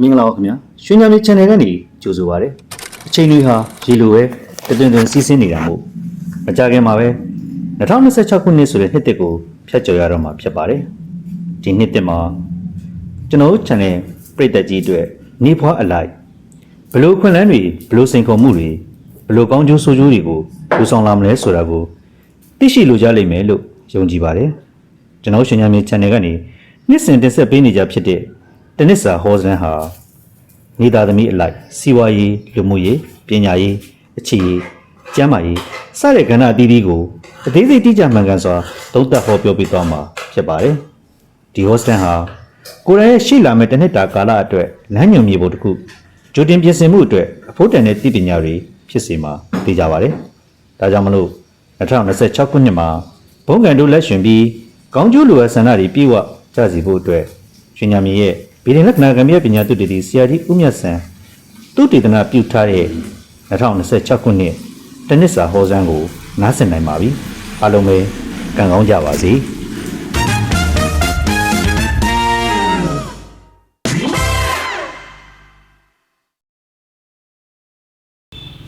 မင်္ဂလာပါခင်ဗျာရွှေညံမြေ channel ကနေကြိုဆိုပါရစေအချိန်တွေဟာရေလိုပဲတတွင်တွင်စီးဆင်းနေတာမို့မကြခင်မှာပဲ2026ခုနှစ်ဆိုတဲ့နှစ်တစ်ကိုဖျက်ကျော်ရတော့မှာဖြစ်ပါတယ်ဒီနှစ်တစ်မှာကျွန်တော်တို့ channel ပရိသတ်ကြီးအတွက်နေဖွားအလိုက်ဘလို့ခွင့်လန်းတွေဘလို့စိန်ခေါ်မှုတွေဘလို့ကောင်းကျိုးဆိုးကျိုးတွေကိုလူဆောင်လာမလဲဆိုတာကိုသိရှိလိုကြလိမ့်မယ်လို့ယုံကြည်ပါတယ်ကျွန်တော်ရွှေညံမြေ channel ကနေနှစ်စဉ်တင်ဆက်ပေးနေကြဖြစ်တဲ့ တနစ်စာဟောစန်းဟာနေသားသမီးအလိုက်စီးပွားရေးလူမှုရေးပညာရေးအခြေရေးကျန်းမာရေးစတဲ့ကဏ္ဍအသီးသီးကိုအသေးစိတ်တိကျမှန်ကန်စွာသုံးသပ်ဟောပြောပေးသွားမှာဖြစ်ပါတယ်ဒီ hostel ဟာကိုယ်တိုင်ရဲ့ရှိလာမဲ့တစ်နှစ်တာကာလအတွက်လမ်းညွှန်မြေပုံတစ်ခုကြိုတင်ပြင်ဆင်မှုအတွက်အဖို့တန်တဲ့တည်ပညာတွေဖြစ်စေမှာသိကြပါတယ်ဒါကြောင့်မလို့2026ခုနှစ်မှာဘုံကန်တို့လက်ရှင်ပြီးကောင်းကျိုးလိုအပ်ဆန္ဒတွေပြည့်ဝကြစီဖို့အတွက်ရှင်ညာမြေရဲ့ ဗီဒီလက္ခဏာကံပြပညာသုတေသီဆရာကြီးဦးမြတ်ဆန်သူတေသနာပြုထားတဲ့2026ခုနှစ်တနစ်စာဟောစမ်းကိုနားဆင်နိုင်ပါပြီအားလုံးပဲကံကောင်းကြပါစေ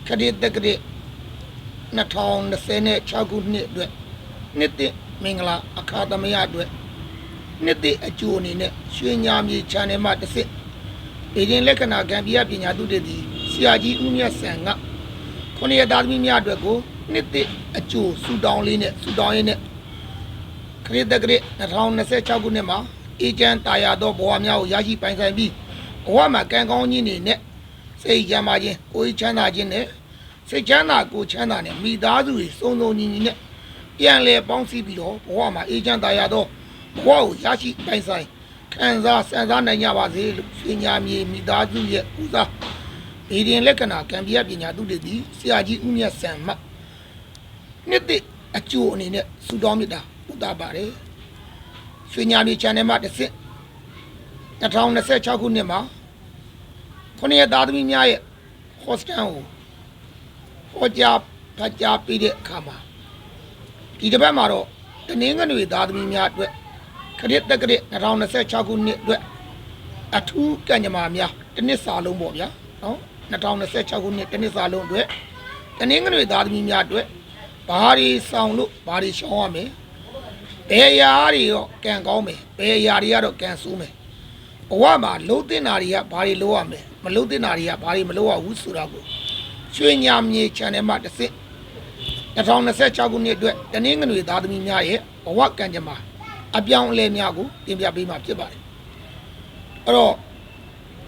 ခရစ်တက္ကရ2026ခုနှစ်အတွက်နှစ်သိမင်္ဂလာအခါသမယအတွက် နှစ်သိအကျိုးအနေနဲ့ရွှေညာမြေ channel မှာတစ်စစ်အေရင်လက္ခဏာကံပြပညာသူတည်သည်ဆရာကြီးဦးမြတ်ဆန်ကခொနရသားသမီးများအတွက်ကိုနှစ်သိအကျိုးဆူတောင်းလေးနဲ့ဆူတောင်းရင်းနဲ့ခရစ်တက္ကရ2026ခုနှစ်မှာအေဂျန်တာယာသောဘဝများကိုရရှိပိုင်ဆိုင်ပြီးဘဝမှာကံကောင်းခြင်းတွေနဲ့စိတ်ချမ်းသာခြင်းကိုယ်ချမ်းသာခြင်းနဲ့စိတ်ချမ်းသာကိုယ်ချမ်းသာနဲ့မိသားစုတွေစုံစုံညီညီနဲ့ပြန်လည်ပေါင်းစည်းပြီးတော့ဘဝမှာအေးချမ်းသာရသော ဘဝကိုရရှိပိုင်ဆိုင်ခံစားစံစားနိုင်ကြပါစေလို့ရှင်ညာမြေမိသားစုရဲ့ဦးစားဗီဒီယင်လက္ခဏာကံပြပညာသူတည်သည်ဆရာကြီးဦးမြတ်ဆန်မှနှစ်သိအကျိုးအနေနဲ့ဆုတောင်းမြတ်တာဥတာပါတယ်ရှင်ညာမြေ channel မှာတစ်စစ်2026ခုနှစ်မှာခုနှစ်ရက်သားသမီးများရဲ့ hostel ကိုဟောကြားဖတ်ကြားပေးတဲ့အခါမှာဒီတစ်ပတ်မှာတော့တနင်္ဂနွေသားသမီးများအတွက် ခရစ်တက္ကရာ2026ခုနှစ်အတွက်အထူးကံကြမ္မာများတစ်နှစ်စာလုံးပေါ့ဗျာနော်2026ခုနှစ်တစ်နှစ်စာလုံးအတွက်တနင်္ဂနွေသားသမီးများအတွက်ဘာတွေဆောင်လို့ဘာတွေရှောင်းရမယ်ဘယ်အရာတွေတော့ကံကောင်းမယ်ဘယ်အရာတွေကတော့ကံဆိုးမယ်ဘဝမှာလုံးတင်တာတွေကဘာတွေလုံးရမလဲမလုံးတင်တာတွေကဘာတွေမလုံးရဘူးဆိုတာကိုရွှေညာမြေ channel မှာတစ်စစ်2026ခုနှစ်အတွက်တနင်္ဂနွေသားသမီးများရဲ့ဘဝကံကြမ္မာ အပြောင်းအလဲများကိုတင်ပြပေးမှာဖြစ်ပါတယ်အဲ့တော့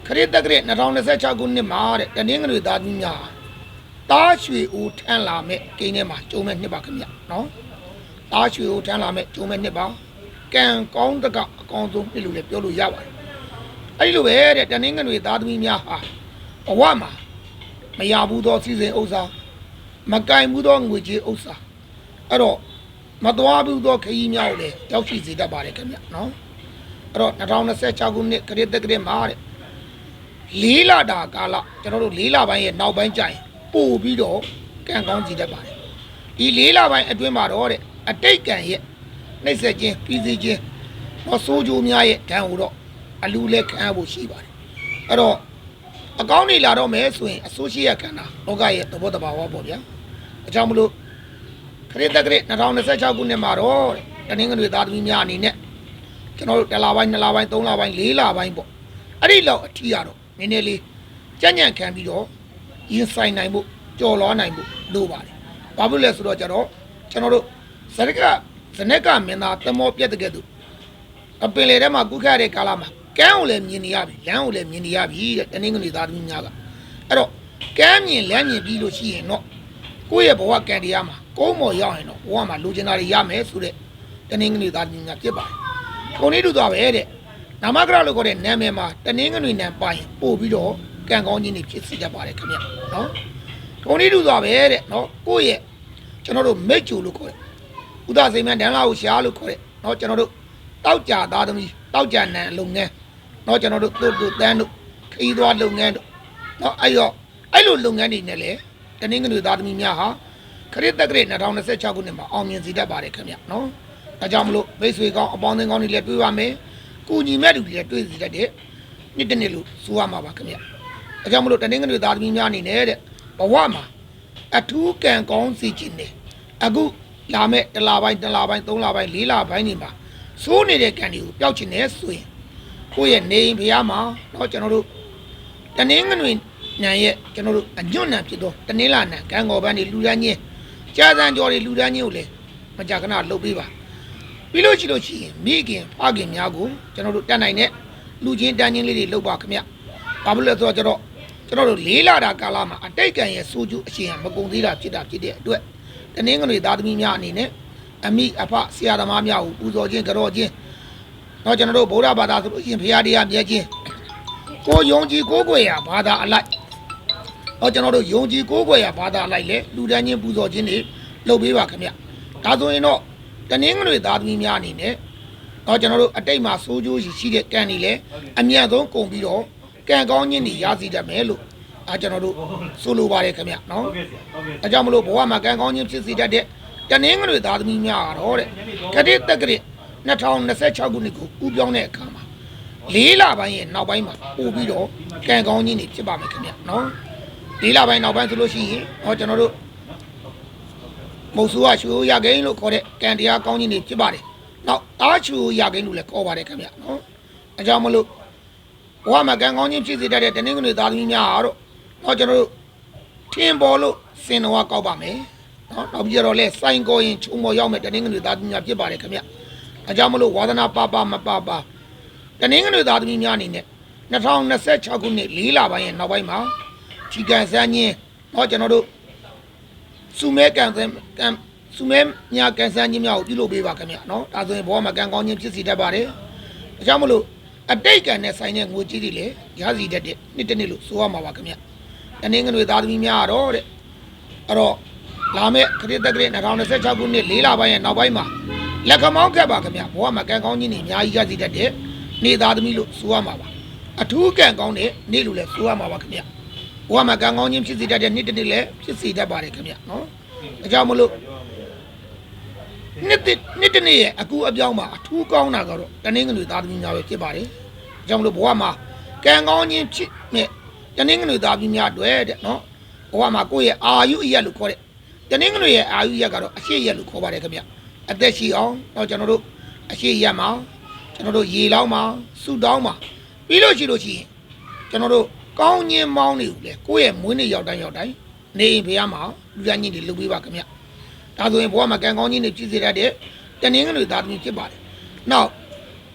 ခရစ်တက္ကရာ2026ခုနှစ်မှာတဲ့တနင်္ဂနွေသားသမီးများတားရွှေဦးထမ်းလာမဲ့ကိန်းထဲမှာကျုံမဲ့နှစ်ပါခင်ဗျနော်တားရွှေဦးထမ်းလာမဲ့ကျုံမဲ့နှစ်ပါကံကောင်းတကအကောင်းဆုံးနှစ်လို့လည်းပြောလို့ရပါတယ်အဲ့ဒီလိုပဲတဲ့တနင်္ဂနွေသားသမီးများဟာဘဝမှာမရဘူးသောစီစဉ်ဥစ္စာမကင်ဘူးသောငွေကြေးဥစ္စာအဲ့တော့ မသွားဘူးသောခရီးများကိုလည်းရောက်ရှိစေတတ်ပါတယ်ခင်ဗျနော်အဲ့တော့2026ခုနှစ်ခရစ်တက္ကရာမှာတဲ့လေးလတာကာလကျွန်တော်တို့လေးလပိုင်းရဲ့နောက်ပိုင်းကျရင်ပို့ပြီးတော့ကံကောင်းစီတတ်ပါတယ်ဒီလေးလပိုင်းအတွင်းမှာတော့တဲ့အတိတ်ကံရဲ့နှိမ့်ဆက်ခြင်းပြည်စီခြင်းတော့စိုးကြိုးများရဲ့ဓာတ်ဟိုတော့အလူလက်ခံဖို့ရှိပါတယ်အဲ့တော့အကောင်းနေလာတော့မယ်ဆိုရင်အစိုးရှိရခန္ဓာလောကရဲ့သဘောတဘာဝပေါ့ဗျာအကြောင်းမလို့ ခရစ်တက္ကရာ2026ခုနှစ်မှာတော့တနင်္ဂနွေသားသမီးများအနေနဲ့ကျွန်တော်တို့တစ်လပိုင်းနှစ်လပိုင်းသုံးလပိုင်းလေးလပိုင်းပေါ့အဲ့ဒီလောက်အထီးရတော့နည်းနည်းလေးကြံ့ကြံ့ခံပြီးတော့ရင်ဆိုင်နိုင်ဖို့ကြော်လွားနိုင်ဖို့လိုပါတယ်ဘာဖြစ်လဲဆိုတော့ကျတော့ကျွန်တော်တို့ဇရကဇနက်ကမင်းသားတမောပြက်တဲ့ကဲ့သို့အပင်လေထဲမှာကုခရတဲ့ကာလမှာကမ်းကိုလည်းမြင်နေရပြီလမ်းကိုလည်းမြင်နေရပြီတဲ့တနင်္ဂနွေသားသမီးများကအဲ့တော့ကမ်းမြင်လမ်းမြင်ပြီးလို့ရှိရင်တော့ ကိုယ့်ရဲ့ဘဝကံတရားမှာကုန်းမော်ရောက်ရင်တော့ဘဝမှာလူကျင်တာတွေရမယ်ဆိုတဲ့တနင်္ဂနွေသားညာဖြစ်ပါတယ်။ကိုနေတူသွားပဲတဲ့။နာမကရလို့ခေါ်တဲ့နာမည်မှာတနင်္ဂနွေနံပါရင်ပို့ပြီးတော့ကံကောင်းခြင်းတွေဖြစ်စေတတ်ပါတယ်ခင်ဗျ။နော်။ကိုနေတူသွားပဲတဲ့နော်။ကိုယ့်ရဲ့ကျွန်တော်တို့မိတ်ကျူလို့ခေါ်တဲ့ဥဒစိမ္မဒံလာကိုရှားလို့ခေါ်တဲ့နော်ကျွန်တော်တို့တောက်ကြသားသမီးတောက်ကြနံလုပ်ငန်းနော်ကျွန်တော်တို့တို့တို့တန်းတို့ခီးသွားလုပ်ငန်းတို့နော်အဲ့တော့အဲ့လိုလုပ်ငန်းတွေနဲ့လည်း တနင်္ဂနွေသားသမီးများဟာခရစ်တက္ကရာ2026ခုနှစ်မှာအောင်မြင်စေတတ်ပါတယ်ခင်ဗျနော်။ဒါကြောင့်မလို့မိတ်ဆွေကောင်းအပေါင်းအသင်းကောင်းတွေလည်းတွေ့ပါမယ်။ကုညီမဲ့လူတွေလည်းတွေ့စေတတ်တဲ့နှစ်တစ်နှစ်လို့ဆိုရမှာပါခင်ဗျ။ဒါကြောင့်မလို့တနင်္ဂနွေသားသမီးများအနေနဲ့တဲ့ဘဝမှာအထူးကံကောင်းစီခြင်းနဲ့အခုလာမဲ့တစ်လပိုင်းတစ်လပိုင်းသုံးလပိုင်းလေးလပိုင်းတွေမှာစိုးနေတဲ့ကံတွေကိုပျောက်ခြင်းနဲ့ဆိုရင်ကိုယ့်ရဲ့နေအိမ်ဖျားမှာတော့ကျွန်တော်တို့တနင်္ဂနွေ ညံရဲ့ကျွန်တော်တို့အညွန့်နံဖြစ်တော့တနင်္လာနံကံကောပန်းတွေလူရန်ချင်းကြာစံကြော်တွေလူရန်ချင်းကိုလည်းမကြခဏလှုပ်ပေးပါပြီးလို့ရှိလို့ရှိရင်မိခင်ဖခင်များကိုကျွန်တော်တို့တတ်နိုင်တဲ့လူချင်းတန်းချင်းလေးတွေလုပ်ပါခင်ဗျ။ဘာဖြစ်လဲဆိုတော့ကျွန်တော်ကျွန်တော်တို့လေးလာတာကာလမှာအတိတ်ကံရဲ့စိုးကျိုးအရှင်မကုံသေးတာဖြစ်တာဖြစ်တဲ့အတွက်တနင်္ဂနွေသားသမီးများအနေနဲ့အမိအဖဆရာသမားများကိုပူဇော်ခြင်းကြော်ခြင်းတော့ကျွန်တော်တို့ဗုဒ္ဓဘာသာဆိုလို့ရှိရင်ဘုရားတရားမြဲခြင်းကိုယုံကြည်ကိုးကွယ်ရာဘာသာအလိုက် တော့ကျွန်တော်တို့ယုံကြည်ကိုးကွယ်ရာဘာသာအလိုက်လေလူတန်းချင်းပူဇော်ခြင်းတွေလုပ်ပေးပါခင်ဗျ။ဒါဆိုရင်တော့တနင်္ဂနွေသားသမီးများအနေနဲ့တော့ကျွန်တော်တို့အတိတ်မှာစိုးကျိုးရှိရှိတဲ့ကံတွေလည်းအမြတ်ဆုံးကုန်ပြီးတော့ကံကောင်းခြင်းတွေရစီတတ်မယ်လို့အဲကျွန်တော်တို့ဆိုလိုပါတယ်ခင်ဗျနော်အဲကြောင့်မလို့ဘဝမှာကံကောင်းခြင်းဖြစ်စီတတ်တဲ့တနင်္ဂနွေသားသမီးများကတော့တဲ့ကတိတက်ကတိ2026ခုနှစ်ကိုဥပြောင်းတဲ့အခါမှာလေးလပိုင်းရဲ့နောက်ပိုင်းမှာပို့ပြီးတော့ကံကောင်းခြင်းတွေဖြစ်ပါမယ်ခင်ဗျနော် လေးလပိုင်းနောက်ပိုင်းဆိုလို့ရှိရင်ဟောကျွန်တော်တို့မုတ်ဆိုးကချူရကိန်းလို့ခေါ်တဲ့ကံတရားကောင်းခြင်းတွေဖြစ်ပါတယ်။နောက်တားချူရကိန်းလို့လည်းခေါ်ပါတယ်ခင်ဗျာနော်။အကြောင်းမလို့ဘဝမှာကံကောင်းခြင်းဖြစ်စေတတ်တဲ့တနင်္ဂနွေသားသမီးများကတော့တော့ကျွန်တော်တို့ထင်ပေါ်လို့စင်တော်ကောက်ပါမယ်။နော်နောက်ပြီးတော့လဲစိုင်းကိုရင်ချုံပေါ်ရောက်မဲ့တနင်္ဂနွေသားသမီးများဖြစ်ပါတယ်ခင်ဗျာ။အကြောင်းမလို့ဝါသနာပါပါမပါပါတနင်္ဂနွေသားသမီးများအနေနဲ့2026ခုနှစ်၄လပိုင်းရဲ့နောက်ပိုင်းမှာ ချီကန်စမ်းခြင်းတော့ကျွန်တော်တို့စုမဲကန်ဆန်းကန်စုမဲညာကန်ဆန်းခြင်းများကိုပြုလုပ်ပေးပါခင်ဗျာနော်ဒါဆိုရင်ဘဝမှာကံကောင်းခြင်းဖြစ်စီတတ်ပါတယ်ဒါကြောင့်မလို့အတိတ်ကံနဲ့ဆိုင်တဲ့ငွေကြီးတွေလည်းရစီတတ်တဲ့နှစ်တစ်နှစ်လို့ဆိုရမှာပါခင်ဗျတနင်္ဂနွေသားသမီးများကတော့တဲ့အဲ့တော့လာမယ့်ခရစ်တက္ကရာ2026ခုနှစ်၄လပိုင်းရဲ့နောက်ပိုင်းမှာလက်ခမောင်းကပ်ပါခင်ဗျဘဝမှာကံကောင်းခြင်းတွေအများကြီးရစီတတ်တဲ့နေသားသမီးလို့ဆိုရမှာပါအထူးကံကောင်းတဲ့နေ့လို့လည်းဆိုရမှာပါခင်ဗျ ဘဝမှာကံကောင်းခြင်းဖြစ်စေတတ်တဲ့နေ့တစ်နေ့လည်းဖြစ်စေတတ်ပါတယ်ခင်ဗျနော်။အကြောင်းမလို့နေ့တစ်နေ့တစ်နေ့ရဲ့အကူအပြောင်းမှာအထူးကောင်းတာကတော့တနင်္ဂနွေသားသမီးများပဲဖြစ်ပါတယ်။အကြောင်းမလို့ဘဝမှာကံကောင်းခြင်းဖြစ်မဲ့တနင်္ဂနွေသားသမီးများတွေ့တဲ့နော်။ဘဝမှာကိုယ့်ရဲ့အာယုအရက်လို့ခေါ်တဲ့တနင်္ဂနွေရဲ့အာယုရက်ကတော့အရှိရက်လို့ခေါ်ပါတယ်ခင်ဗျ။အသက်ရှိအောင်တော့ကျွန်တော်တို့အရှိရက်မှာကျွန်တော်တို့ရေလောင်းမှာစုတောင်းမှာပြီးလို့ရှိလို့ရှိရင်ကျွန်တော်တို့ ကောင်းညင်မောင်းတွေကိုလေကိုယ့်ရဲ့မွေးနေ့ရောက်တိုင်းရောက်တိုင်းနေအိမ်ဖေးမှာလူသားကြီးတွေလုပ်ပေးပါခင်ဗျဒါဆိုရင်ဘဝမှာကံကောင်းခြင်းတွေပြည့်စုံတတ်တဲ့တနင်္ဂနွေသားသမီးဖြစ်ပါတယ်နောက်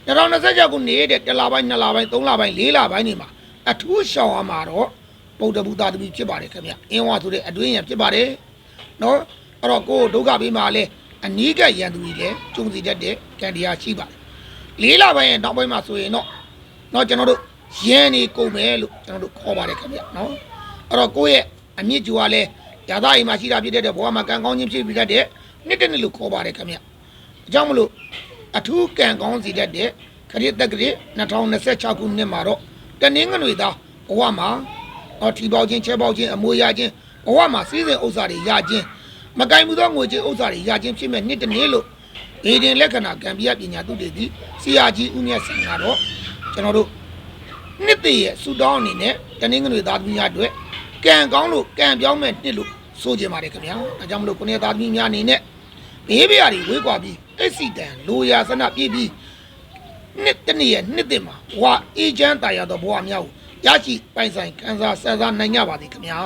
2026ခုနေတဲ့တလပိုင်း2လပိုင်း3လပိုင်း4လပိုင်းနေမှာအထူးရှောင်ရမှာတော့ဗုဒ္ဓဘုသားသမီးဖြစ်ပါတယ်ခင်ဗျအင်းဝါဆိုတဲ့အတွင်းရံဖြစ်ပါတယ်နော်အဲ့တော့ကိုယ်ဒုက္ခပေးမှာလဲအနီးကပ်ရန်သူကြီးလဲကျုံစီတတ်တဲ့ကံတရားရှိပါတယ်လေးလပိုင်းရဲ့နောက်ပိုင်းမှာဆိုရင်တော့ เนาะကျွန်တော်တို့ ရန်နေကုန်မယ်လို့ကျွန်တော်တို့ခေါ်ပါတယ်ခင်ဗျနော်အဲ့တော့ကိုယ့်ရဲ့အမြင့်ကျူကလည်းရာသအိမ်မှာရှိတာဖြစ်တဲ့ဘဝမှာကံကောင်းခြင်းဖြစ်ပြီးတတ်တဲ့နှစ်တစ်နှစ်လို့ခေါ်ပါတယ်ခင်ဗျအကြောင်းမလို့အထူးကံကောင်းစီတတ်တဲ့ခရစ်တက္ကရာ2026ခုနှစ်မှာတော့တနင်္ဂနွေသားဘဝမှာအော်ထီပေါခြင်းချဲပေါခြင်းအမွေရခြင်းဘဝမှာစီးစဉ်ဥစ္စာတွေရခြင်းမကင်မှုသောငွေကြေးဥစ္စာတွေရခြင်းဖြစ်မဲ့နှစ်တစ်နှစ်လို့အေဒင်လက္ခဏာကံပြပညာသူတွေသည်ဆရာကြီးဦးမြတ်ဆင်ကတော့ကျွန်တော်တို့ နှစ်တည်းရဲ့ဆူတောင်းအနေနဲ့တနင်္ဂနွေသားသမီးများအတွက်ကံကောင်းလို့ကံပြောင်းမဲ့နှစ်လို့ဆိုကြပါတယ်ခင်ဗျာအဲကြောင့်မလို့ကိုနေသားသမီးများအနေနဲ့ဘေးပြားတွေဝေးကွာပြီးအက်ဆီတန်လိုရာဆန္ဒပြည့်ပြီးနှစ်တနေ့ရဲ့နှစ်တင်မှာဘဝအေဂျင့်တာရသောဘဝများကိုရရှိပိုင်ဆိုင်ခံစားဆက်စားနိုင်ကြပါသည်ခင်ဗျာ